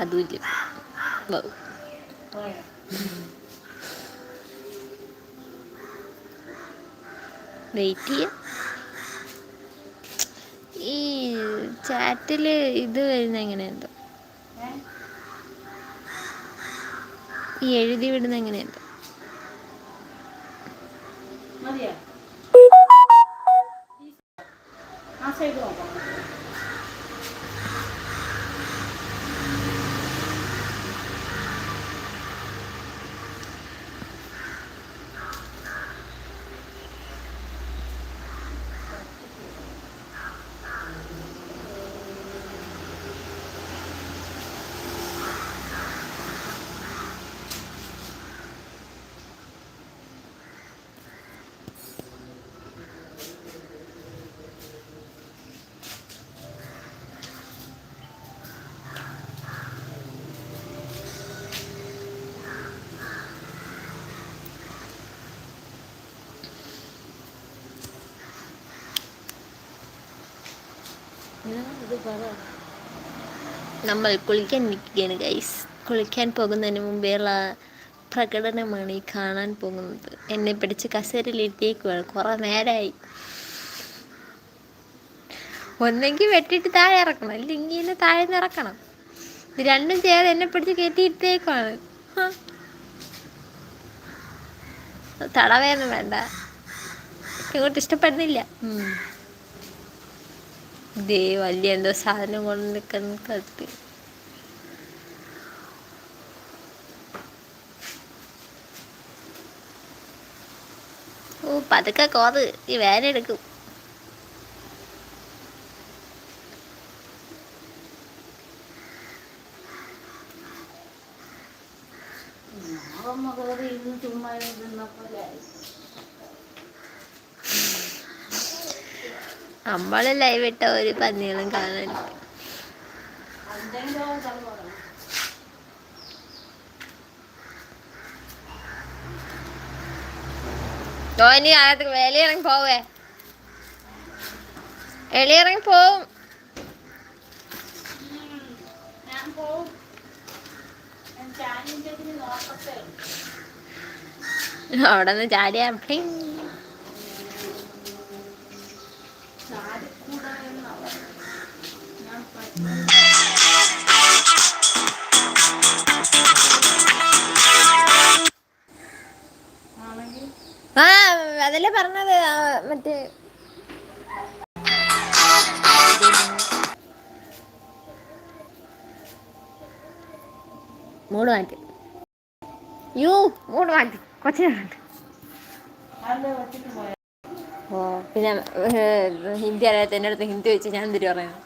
അതുമില്ല. വെയിറ്റ് ചെയ്യ. ഈ ചാറ്റിൽ ഇത് വരുന്ന എങ്ങനെയുണ്ടോ? ഈ എഴുതി വിടുന്ന എങ്ങനെയുണ്ടോ? മതിയോ? നമ്മൾ കുളിക്കാൻ നിൽക്കുകയാണ് ഗൈസ് കുളിക്കാൻ പോകുന്നതിന് മുമ്പേയുള്ള പ്രകടനമാണ് ഈ കാണാൻ പോകുന്നത്. എന്നെ പിടിച്ച് കസേരയിലിട്ടേക്കുവാണ് കുറേ നേരമായി ഒന്നെങ്കിൽ വെട്ടിട്ട് താഴെ ഇറക്കണം. അല്ലെങ്കിൽ എന്നെ താഴെ നിന്ന് ഇറക്കണം. ഇത് രണ്ടും ചെയ്ത് എന്നെ പിടിച്ച് കയറ്റിയിട്ടേക്കുവാണ്. ഹ. തടവേന്നും വേണ്ട. ഇങ്ങോട്ട് ഇഷ്ടപ്പെടുന്നില്ല. ദേ വലിയ എന്തോ സാധനം കൊണ്ട് നിൽക്കുന്ന കത്തി. ഓ പതുക്കെ കോത്. ഈ വേന എടുക്കും. അതൊന്ന് കയറി ഇരുന്ന് ചുമ്മാ നമ്മൾ ലൈവ് ഇട്ട ഒരു പന്നികളും കാണാൻ. ഓനി അകത്ത് വെളിയിറങ്ങി പോവേ. വെളിയിറങ്ങി പോവും. അവിടെ നിന്ന് ചാടിയാ അതല്ലേ പറഞ്ഞത് മറ്റേ മൂട് മാറ്റി. യൂ മൂട് മാറ്റി. കൊച്ചിനെ അത് വെച്ചിട്ട് പോയാൽ ഓ പിന്നെ ഹിന്ദി അറിയാത്ത എന്റെ അടുത്ത് ഹിന്ദി വെച്ച് ഞാൻ എന്തിരി പറയുന്നു